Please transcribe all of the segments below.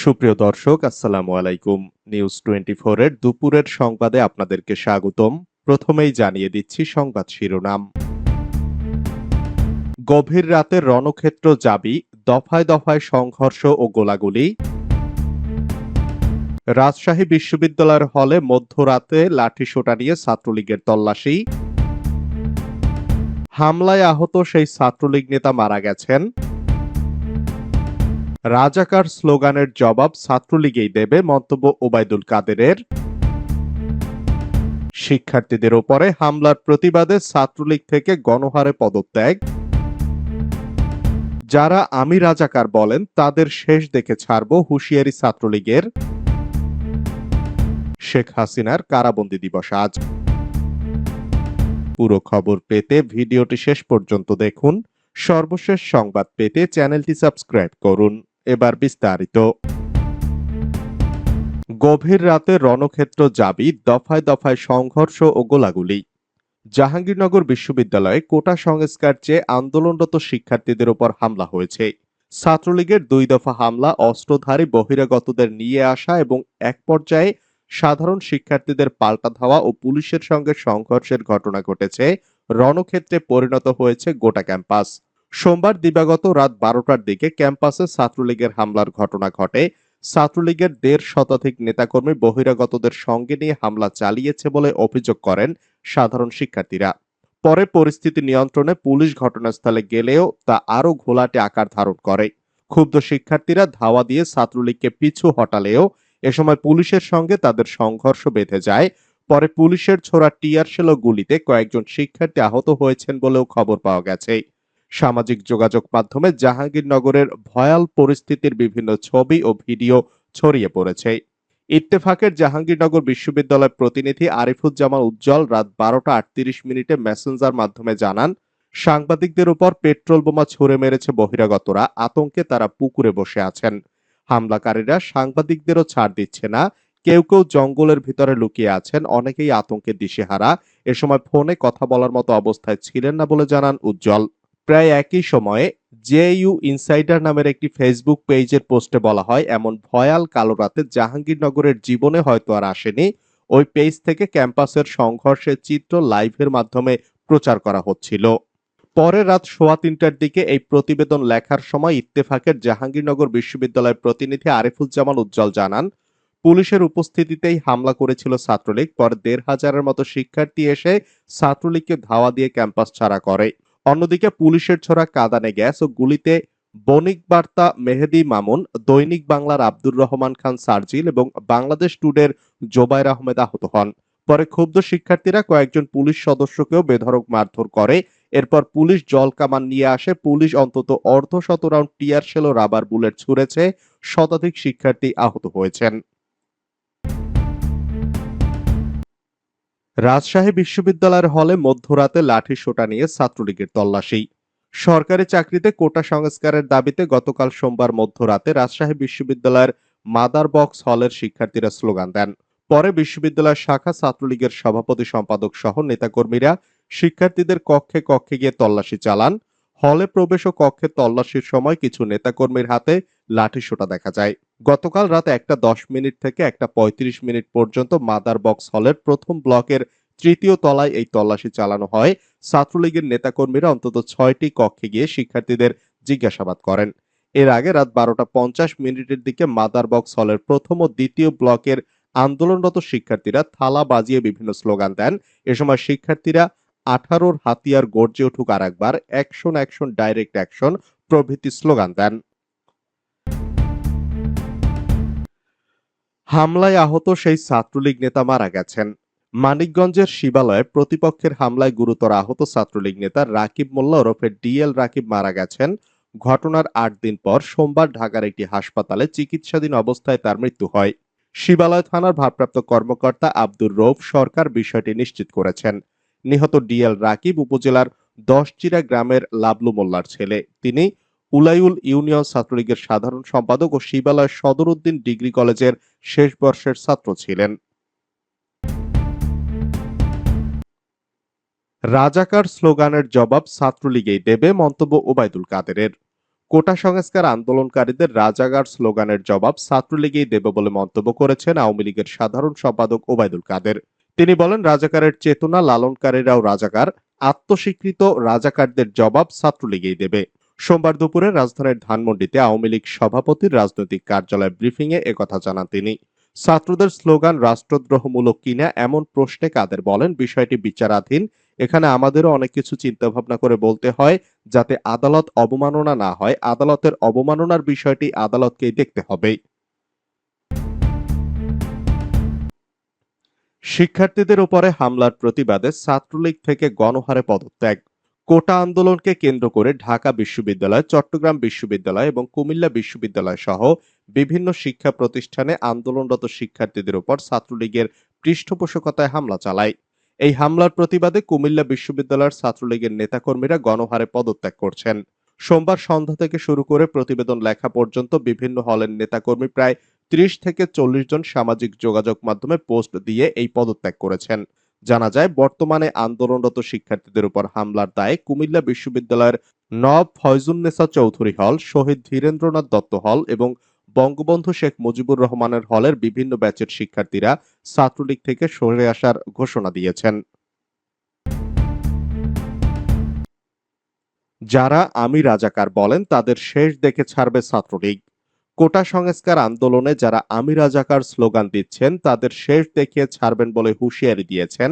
সুপ্রিয় দর্শক, আসসালামু আলাইকুম। নিউজ টোয়েন্টি এর দুপুরের সংবাদে আপনাদেরকে স্বাগতম। প্রথমেই জানিয়ে দিচ্ছি সংবাদ শিরোনাম। গভীর রাতে রণক্ষেত্র জাবি দফায় দফায় সংঘর্ষ ও গোলাগুলি। রাজশাহী বিশ্ববিদ্যালয়ের হলে মধ্যরাতে লাঠিসোঁটা নিয়ে ছাত্রলীগের তল্লাশি। হামলায় আহত সেই ছাত্রলীগ নেতা মারা গেছেন। রাজাকার স্লোগানের জবাব ছাত্রলীগেই দেবে মন্তব্য ওবায়দুল কাদেরের। শিক্ষার্থীদের ওপরে হামলার প্রতিবাদে ছাত্রলীগ থেকে গণহারে পদত্যাগ। যারা আমি রাজাকার বলেন, তাদের শেষ দেখে ছাড়ব হুঁশিয়ারি ছাত্রলীগের। শেখ হাসিনার কারাবন্দি দিবস আজ। পুরো খবর পেতে ভিডিওটি শেষ পর্যন্ত দেখুন। সর্বশেষ সংবাদ পেতে চ্যানেলটি সাবস্ক্রাইব করুন। এবার বিস্তারিত। গভীর রাতে রণক্ষেত্র জাবি দফায় দফায় সংঘর্ষ ও গোলাগুলি। জাহাঙ্গীরনগর বিশ্ববিদ্যালয়ে কোটা সংস্কার চেয়ে আন্দোলনরত শিক্ষার্থীদের উপর হামলা হয়েছে। ছাত্রলীগের দুই দফা হামলা, অস্ত্রধারী বহিরাগতদের নিয়ে আসা এবং এক পর্যায়ে সাধারণ শিক্ষার্থীদের পাল্টা ধাওয়া ও পুলিশের সঙ্গে সংঘর্ষের ঘটনা ঘটেছে। রণক্ষেত্রে পরিণত হয়েছে গোটা ক্যাম্পাস। সোমবার দিবাগত রাত বারোটার দিকে ক্যাম্পাসে ছাত্রলীগের হামলার ঘটনা ঘটে। ছাত্রলীগের দেড় শতাধিক নেতাকর্মী বহিরাগতদের সঙ্গে নিয়ে হামলা চালিয়েছে বলে অভিযোগ করেন সাধারণ শিক্ষার্থীরা। পরে পরিস্থিতি নিয়ন্ত্রণে পুলিশ ঘটনাস্থলে গেলেও তা আরও ঘোলাটে আকার ধারণ করে। ক্ষুব্ধ শিক্ষার্থীরা ধাওয়া দিয়ে ছাত্রলীগকে পিছু হটালেও এ সময় পুলিশের সঙ্গে তাদের সংঘর্ষ বেঁধে যায়। পরে পুলিশের ছোড়া টিয়ার শেল গুলিতে কয়েকজন শিক্ষার্থী আহত হয়েছেন বলেও খবর পাওয়া গেছে। সামাজিক যোগাযোগ মাধ্যমে জাহাঙ্গীরনগরের ভয়াল পরিস্থিতির বিভিন্ন ছবি ও ভিডিও ছড়িয়ে পড়েছে। ইত্তেফাকের জাহাঙ্গীরনগর বিশ্ববিদ্যালয়ের প্রতিনিধি আরিফুজ্জামান উজ্জ্বল রাত বারোটা আটত্রিশ মিনিটে মেসেঞ্জার মাধ্যমে জানান, সাংবাদিকদের উপর পেট্রোল বোমা ছুড়ে মেরেছে বহিরাগতরা, আতঙ্কে তারা পুকুরে বসে আছেন। হামলাকারীরা সাংবাদিকদেরও ছাড় দিচ্ছে না, কেউ কেউ জঙ্গলের ভিতরে লুকিয়ে আছেন, অনেকেই আতঙ্কে দিশেহারা, এ সময় ফোনে কথা বলার মতো অবস্থায় ছিলেন না বলে জানান উজ্জ্বল। প্রায় একই সময়ে জেইউ ইনসাইডার নামের একটি ফেসবুক পেজের পোস্টে বলা হয়, এমন ভয়াল কালো রাতে জাহাঙ্গীরনগরের জীবনে হয়তো আর আসেনি। ওই পেজ থেকে ক্যাম্পাসের সংঘর্ষের চিত্র লাইভের মাধ্যমে প্রচার করা হচ্ছিল। পরে রাত সোয়া তিনটার দিকে এই প্রতিবেদন লেখার সময় ইত্তেফাকের জাহাঙ্গীরনগর বিশ্ববিদ্যালয়ের প্রতিনিধি আরিফুজ্জামান উজ্জ্বল জানান, পুলিশের উপস্থিতিতেই হামলা করেছিল ছাত্রলীগ। পরে দেড় হাজারের মতো শিক্ষার্থী এসে ছাত্রলীগকে ধাওয়া দিয়ে ক্যাম্পাস ছাড়া করে। অন্যদিকে পুলিশের ছোড়া কাদানে গ্যাস ও গুলিতে বণিক বার্তা মেহেদি মামুন, দৈনিক বাংলার আব্দুর রহমান খান সার্জিল এবং বাংলাদেশ টুডের জোবাইর আহমেদ আহত হন। পরে ক্ষুব্ধ শিক্ষার্থীরা কয়েকজন পুলিশ সদস্যকেও বেধড়ক মারধর করে। এরপর পুলিশ জল কামান নিয়ে আসে। পুলিশ অন্তত অর্ধ শত রাউন্ড টিয়ার ও রাবার বুলেট ছুঁড়েছে। শতাধিক শিক্ষার্থী আহত হয়েছেন। রাজশাহী বিশ্ববিদ্যালয়ের হলে মধ্যরাতে লাঠি সোটা নিয়ে ছাত্রলীগের তল্লাশি। সরকারি চাকরিতে কোটা সংস্কারের দাবিতে গতকাল সোমবার মধ্যরাতে রাজশাহী বিশ্ববিদ্যালয়ের মাদার বক্স হলের শিক্ষার্থীরা স্লোগান দেন। পরে বিশ্ববিদ্যালয়ের শাখা ছাত্রলীগের সভাপতি, সম্পাদক সহ নেতাকর্মীরা শিক্ষার্থীদের কক্ষে কক্ষে গিয়ে তল্লাশি চালান। হলে প্রবেশ ও কক্ষে তল্লাশির সময় কিছু নেতাকর্মীর হাতে লাঠি সোটা দেখা যায়। গতকাল রাত একটা দশ মিনিট থেকে একটা পঁয়ত্রিশ মিনিট পর্যন্ত মাদার বক্স হলের প্রথম ব্লকের তৃতীয় তলায় এই তল্লাশি চালানো হয়। ছাত্রলীগের নেতাকর্মীরা অন্তত ছয়টি কক্ষে গিয়ে শিক্ষার্থীদের জিজ্ঞাসাবাদ করেন। এর আগে রাত বারোটা পঞ্চাশ মিনিটের দিকে মাদার বক্স হলের প্রথম ও দ্বিতীয় ব্লকের আন্দোলনরত শিক্ষার্থীরা থালা বাজিয়ে বিভিন্ন স্লোগান দেন। এ সময় শিক্ষার্থীরা আঠারোর হাতিয়ার গর্জে উঠুক আর একবার অ্যাকশন অ্যাকশন, ডাইরেক্ট অ্যাকশন প্রভৃতি স্লোগান দেন। হামলায় আহত সেই ছাত্রলীগ নেতা মারা গেছেন। মানিকগঞ্জের শিবালয়ে প্রতিপক্ষের হামলায় গুরুতর আহত ছাত্রলীগ নেতা রাকিব মোল্লা ওরফে ডিএল রাকিব মারা গেছেন। ঘটনার আট দিন পর সোমবার ঢাকার একটি হাসপাতালে চিকিৎসাধীন অবস্থায় তার মৃত্যু হয়। শিবালয় থানার ভারপ্রাপ্ত কর্মকর্তা আব্দুর রৌফ সরকার বিষয়টি নিশ্চিত করেছেন। নিহত ডিএল রাকিব উপজেলার দশচিরা গ্রামের লাবলু মোল্লার ছেলে। তিনি উলাইউল ইউনিয়ন ছাত্রলীগের সাধারণ সম্পাদক ও শিবালয় সদর উদ্দিন ডিগ্রি কলেজের শেষ বর্ষের ছাত্র ছিলেন। রাজাকার স্লোগানের জবাব ছাত্রলীগেই দেবে মন্তব্য ওবায়দুল কাদেরের। কোটা সংস্কার আন্দোলনকারীদের রাজাগার স্লোগানের জবাব ছাত্রলীগেই দেবে বলে মন্তব্য করেছেন আওয়ামী লীগের সাধারণ সম্পাদক ওবায়দুল কাদের। তিনি বলেন, রাজাকারের চেতনা লালনকারীরাও রাজাকার, আত্মস্বীকৃত রাজাকারদের জবাব ছাত্রলীগেই দেবে। সোমবার দুপুরে রাজধানীর ধানমন্ডিতে আওয়ামী লীগ সভাপতির রাজনৈতিক কার্যালয় ব্রিফিংয়ে একথা জানান তিনি। ছাত্রদের স্লোগান, রাষ্ট্রদ্রোহমূলক কিনা, এমন প্রশ্নে কাদের বলেন? বিষয়টি বিচারাধীন। এখানে আমাদেরও অনেক কিছু চিন্তা ভাবনা করে বলতে হয়, যাতে আদালত অবমাননা না হয়। আদালতের অবমাননার বিষয়টি আদালতকেই দেখতে হবে। শিক্ষার্থীদের উপরে হামলার প্রতিবাদে ছাত্রলীগ থেকে গণহারে পদত্যাগ। কোটা আন্দোলনকে কেন্দ্র করে ঢাকা বিশ্ববিদ্যালয়, চট্টগ্রাম বিশ্ববিদ্যালয় এবং কুমিল্লা বিশ্ববিদ্যালয় সহ বিভিন্ন শিক্ষা প্রতিষ্ঠানে আন্দোলনরত শিক্ষার্থীদের উপর ছাত্রলীগের পৃষ্ঠপোষকতায় হামলা চালায়। এই হামলার প্রতিবাদে কুমিল্লা বিশ্ববিদ্যালয়ের ছাত্রলীগের নেতাকর্মীরা গণহারে পদত্যাগ করছেন। সোমবার সন্ধ্যা থেকে শুরু করে প্রতিবেদন লেখা পর্যন্ত বিভিন্ন হলের নেতাকর্মী প্রায় ত্রিশ থেকে চল্লিশ জন সামাজিক যোগাযোগ মাধ্যমে পোস্ট দিয়ে এই পদত্যাগ করেছেন। জানা যায়, বর্তমানে আন্দোলনরত শিক্ষার্থীদের উপর হামলার দায়ে কুমিল্লা বিশ্ববিদ্যালয়ের নব ফয়জুন্নেসা চৌধুরী হল, শহীদ ধীরেন্দ্রনাথ দত্ত হল এবং বঙ্গবন্ধু শেখ মুজিবুর রহমানের হলের বিভিন্ন ব্যাচের শিক্ষার্থীরা ছাত্রলীগ থেকে সরে আসার ঘোষণা দিয়েছেন। যারা আমি রাজাকার বলেন, তাদের শেষ দেখে ছাড়বে ছাত্রলীগ। কোটা সংস্কার আন্দোলনে যারা আমি রাজাকার স্লোগান দিচ্ছেন, তাদের শেষ দেখিয়ে ছাড়বেন বলে হুঁশিয়ারি দিয়েছেন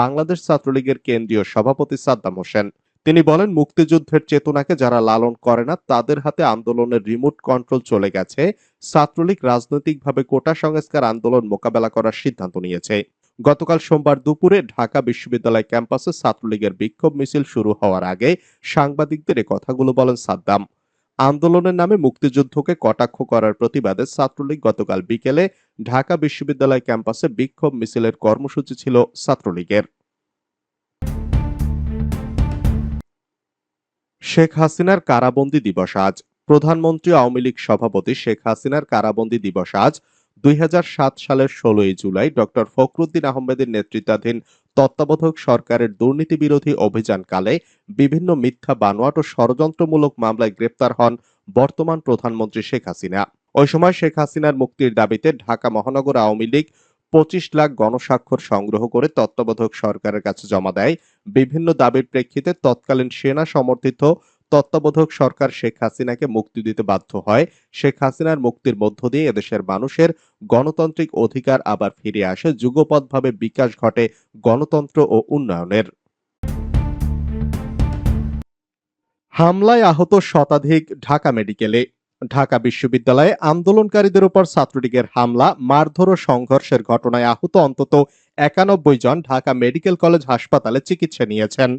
বাংলাদেশ ছাত্রলীগের কেন্দ্রীয় সভাপতি সাদ্দাম হোসেন। তিনি বলেন, মুক্তিযুদ্ধের চেতনাকে যারা লালন করে না, তাদের হাতে আন্দোলনের রিমোট কন্ট্রোল চলে গেছে। ছাত্রলীগ রাজনৈতিকভাবে কোটা সংস্কার আন্দোলন মোকাবেলা করার সিদ্ধান্ত নিয়েছে। গতকাল সোমবার দুপুরে ঢাকা বিশ্ববিদ্যালয় ক্যাম্পাসে ছাত্রলীগের বিক্ষোভ মিছিল শুরু হওয়ার আগে সাংবাদিকদের কথাগুলো বলেন সাদ্দাম। আন্দোলনের নামে মুক্তিযুদ্ধকে কটাক্ষ করার প্রতিবাদে ছাত্রলীগ গতকাল বিকেলে ঢাকা বিশ্ববিদ্যালয় ক্যাম্পাসে বিক্ষোভ মিছিলের কর্মসূচি ছিল ছাত্রলীগের। শেখ হাসিনার কারাবন্দী দিবস আজ। প্রধানমন্ত্রী আওয়ামী লীগ সভাপতি শেখ হাসিনার কারাবন্দী দিবস আজ দুই হাজার সাত সালের ষোলোই জুলাই ডক্টর ফখরুদ্দিন আহমেদের নেতৃত্বাধীন তত্ত্বাবধায়ক সরকারের দুর্নীতি বিরোধী অভিযানকালে বিভিন্ন মিথ্যা বানোয়াট ও ষড়যন্ত্রমূলক মামলায় গ্রেপ্তার হন বর্তমান প্রধানমন্ত্রী শেখ হাসিনা। ওই সময় শেখ হাসিনার মুক্তির দাবিতে ঢাকা মহানগর আওয়ামী লীগ পঁচিশ লাখ গণস্বাক্ষর সংগ্রহ করে তত্ত্বাবধায়ক সরকারের কাছে জমা দেয়। বিভিন্ন দাবির প্রেক্ষিতে তৎকালীন সেনা সমর্থিত তত্ত্বাবধায়ক সরকার শেখ হাসিনাকে মুক্তি দিতে বাধ্য হয়। শেখ হাসিনার মুক্তির মধ্য দিয়ে এদেশের মানুষের গণতান্ত্রিক অধিকার আবার ফিরে আসে। যুগপৎভাবে বিকাশ ঘটে গণতন্ত্র ও উন্নয়নের। হামলায় আহত শতাধিক ঢাকা মেডিকেলে। ঢাকা বিশ্ববিদ্যালয়ে আন্দোলনকারীদের উপর ছাত্রলীগের হামলা, মারধর ও সংঘর্ষের ঘটনায় আহত অন্তত একানব্বই জন ঢাকা মেডিকেল কলেজ হাসপাতালে চিকিৎসা নিয়েছেন।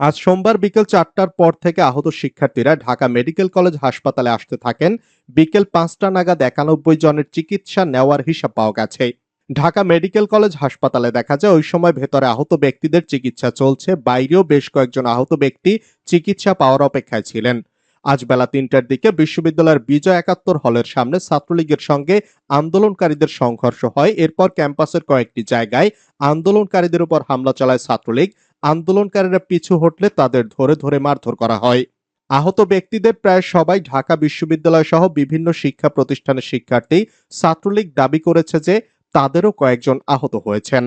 আজ সোমবার বিকেল চারটার পর থেকে আহত শিক্ষার্থীরা ঢাকা মেডিকেল কলেজ হাসপাতালে আসতে থাকেন। বিকেল পাঁচটা নাগাদ একানব্বই জনের চিকিৎসা নেওয়ার হিসাব পাওয়া গেছে। ঢাকা মেডিকেল কলেজ হাসপাতালে দেখা যায়, ওই সময় ভেতরে আহত ব্যক্তিদের চিকিৎসা চলছে, বাইরেও বেশ কয়েকজন আহত ব্যক্তি চিকিৎসা পাওয়ার অপেক্ষায় ছিলেন। আজ বেলা তিনটার দিকে বিশ্ববিদ্যালয়ের বিজয় একাত্তর হলের সামনে ছাত্রলীগের সঙ্গে আন্দোলনকারীদের সংঘর্ষ হয়। এরপর ক্যাম্পাসের কয়েকটি জায়গায় আন্দোলনকারীদের উপর হামলা চালায় ছাত্রলীগ। আন্দোলনকারীরা পিছু হটলে তাদের ধরে ধরে মারধর করা হয়। আহত ব্যক্তিদের প্রায় সবাই ঢাকা বিশ্ববিদ্যালয় সহ বিভিন্ন শিক্ষা প্রতিষ্ঠানের শিক্ষার্থী ছাত্রলীগ দাবি করেছে যে তাদেরও কয়েকজন আহত হয়েছেন।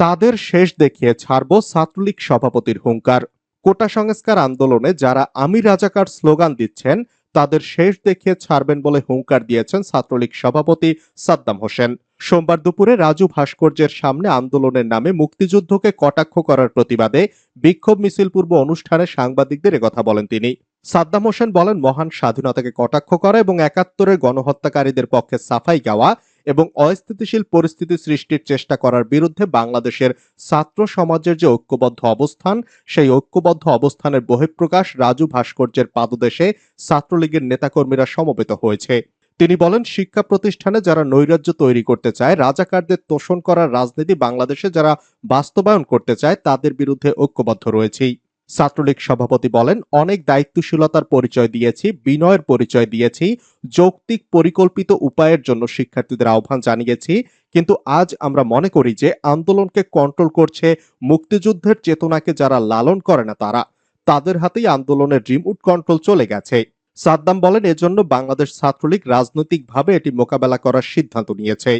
তাদের শেষ দেখিয়ে ছাড়ব ছাত্রলীগ সভাপতির হুঙ্কার। কোটা সংস্কার আন্দোলনে যারা আমি রাজাকার স্লোগান দিচ্ছেন, তাদের শেষ দেখিয়ে ছাড়বেন বলে হুঙ্কার দিয়েছেন ছাত্রলীগ সভাপতি সাদ্দাম হোসেন। সোমবার দুপুরে রাজু ভাস্কর্যের সামনে আন্দোলনের নামে মুক্তিযুদ্ধকে কটাক্ষ করার প্রতিবাদে বিক্ষোভ মিছিল পূর্ব অনুষ্ঠানে সাংবাদিকদের একথা বলেন তিনি। সাদ্দাম হোসেন বলেন, মহান স্বাধীনতাকে কটাক্ষ করা এবং একাত্তরের গণহত্যাকারীদের পক্ষে সাফাই গাওয়া এবং অস্থিতিশীল পরিস্থিতি সৃষ্টির চেষ্টা করার বিরুদ্ধে বাংলাদেশের ছাত্র সমাজের যে ঐক্যবদ্ধ অবস্থান, সেই ঐক্যবদ্ধ অবস্থানের বহিঃপ্রকাশ রাজু ভাস্কর্যের পাদদেশে ছাত্রলীগের নেতাকর্মীরা সমবেত হয়েছে। তিনি বলেন, শিক্ষা প্রতিষ্ঠানে যারা নৈরাজ্য তৈরি করতে চায়, রাজাকারদের তোষণ করার রাজনীতি বাংলাদেশে যারা বাস্তবায়ন করতে চায়, তাদের বিরুদ্ধে ঐক্যবদ্ধ রয়েছেই। ছাত্রলীগ সভাপতি বলেন, অনেক দায়িত্বশীলতার পরিচয় দিয়েছি, বিনয়ের পরিচয় দিয়েছি, যৌক্তিক পরিকল্পিত উপায়ের জন্য শিক্ষার্থীদের আহ্বান জানিয়েছি, কিন্তু আজ আমরা মনে করি যে আন্দোলনকে কন্ট্রোল করছে মুক্তিযুদ্ধের চেতনাকে যারা লালন করে না তারা। তাদের হাতেই আন্দোলনের রিমোট কন্ট্রোল চলে গেছে। সাদ্দাম বলেন এজন্য বাংলাদেশ ছাত্রলীগ রাজনৈতিকভাবে এটি মোকাবেলা করার সিদ্ধান্ত নিয়েছে।